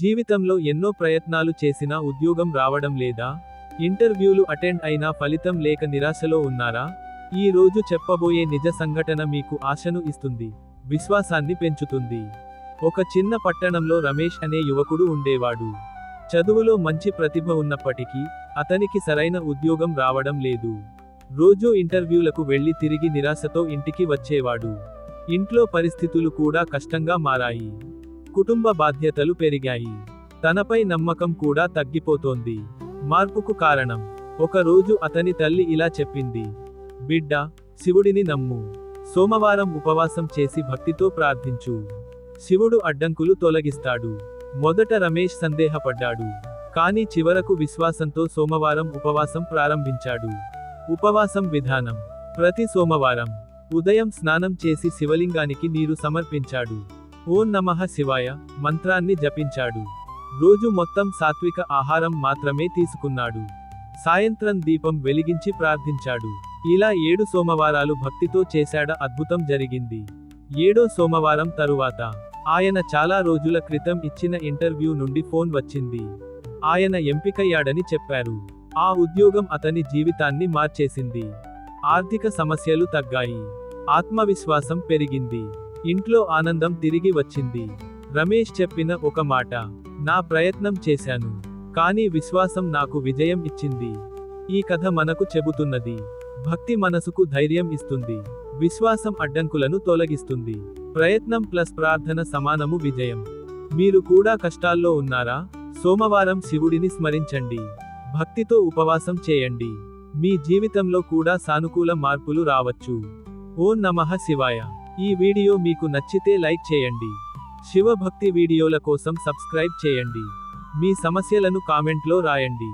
జీవితంలో ఎన్నో ప్రయత్నాలు చేసినా ఉద్యోగం రావడం లేదా ఇంటర్వ్యూలు అటెండ్ అయినా ఫలితం లేక నిరాశలో ఉన్నారా? ఈ రోజు చెప్పబోయే నిజ సంఘటన మీకు ఆశను ఇస్తుంది విశ్వాసాన్ని పెంచుతుంది. ఒక చిన్న పట్టణంలో రమేష్ అనే యువకుడు ఉండేవాడు. చదువులో మంచి ప్రతిభ ఉన్నప్పటికీ అతనికి సరైన ఉద్యోగం రావడం లేదు. రోజూ ఇంటర్వ్యూలకు వెళ్ళి తిరిగి నిరాశతో ఇంటికి వచ్చేవాడు. ఇంట్లో పరిస్థితులు కూడా కష్టంగా మారాయి. కుటుంబ బాధ్యతలు పెరిగాయి. తనపై నమ్మకం కూడా తగ్గిపోతోంది. మార్పుకు కారణం ఒక రోజు అతని తల్లి ఇలా చెప్పింది. బిడ్డ శివుడిని నమ్ము. సోమవారం ఉపవాసం చేసి భక్తితో ప్రార్థించు. శివుడు అడ్డంకులు తొలగిస్తాడు. మొదట రమేష్ సందేహపడ్డాడు. కానీ చివరకు విశ్వాసంతో సోమవారం ఉపవాసం ప్రారంభించాడు. ఉపవాసం విధానం ప్రతి సోమవారం ఉదయం స్నానం చేసి శివలింగానికి నీరు సమర్పించాడు. ఓం నమః శివాయ మంత్రాన్ని జపించాడు. రోజు మొత్తం సాత్విక ఆహారం మాత్రమే తీసుకున్నాడు. సాయంత్రం దీపం వెలిగించి ప్రార్థించాడు. ఇలా ఏడు సోమవారాలు భక్తితో చేశాడ అద్భుతం జరిగింది. ఏడో సోమవారం తరువాత ఆయన చాలా రోజుల క్రితం ఇచ్చిన ఇంటర్వ్యూ నుండి ఫోన్ వచ్చింది. ఆయన ఎంపికయ్యాడని చెప్పారు. ఆ ఉద్యోగం అతని జీవితాన్ని మార్చేసింది. ఆర్థిక సమస్యలు తగ్గాయి. ఆత్మవిశ్వాసం పెరిగింది. ఇంట్లో ఆనందం తిరిగి వచ్చింది. రమేష్ చెప్పిన ఒక మాట నా ప్రయత్నం చేశాను కానీ విశ్వాసం నాకు విజయం ఇచ్చింది. ఈ కథ మనకు చెబుతున్నది భక్తి మనసుకు ధైర్యం ఇస్తుంది విశ్వాసం అడ్డంకులను తొలగిస్తుంది. ప్రయత్నం ప్లస్ ప్రార్థన సమానము విజయం. మీరు కూడా కష్టాల్లో ఉన్నారా? సోమవారం శివుడిని స్మరించండి. భక్తితో ఉపవాసం చేయండి. మీ జీవితంలో కూడా సానుకూల మార్పులు రావచ్చు. ఓం నమః శివాయ. ఈ వీడియో మీకు నచ్చితే లైక్ చేయండి. శివభక్తి వీడియోల కోసం సబ్స్క్రైబ్ చేయండి. మీ సమస్యలను కామెంట్లో రాయండి.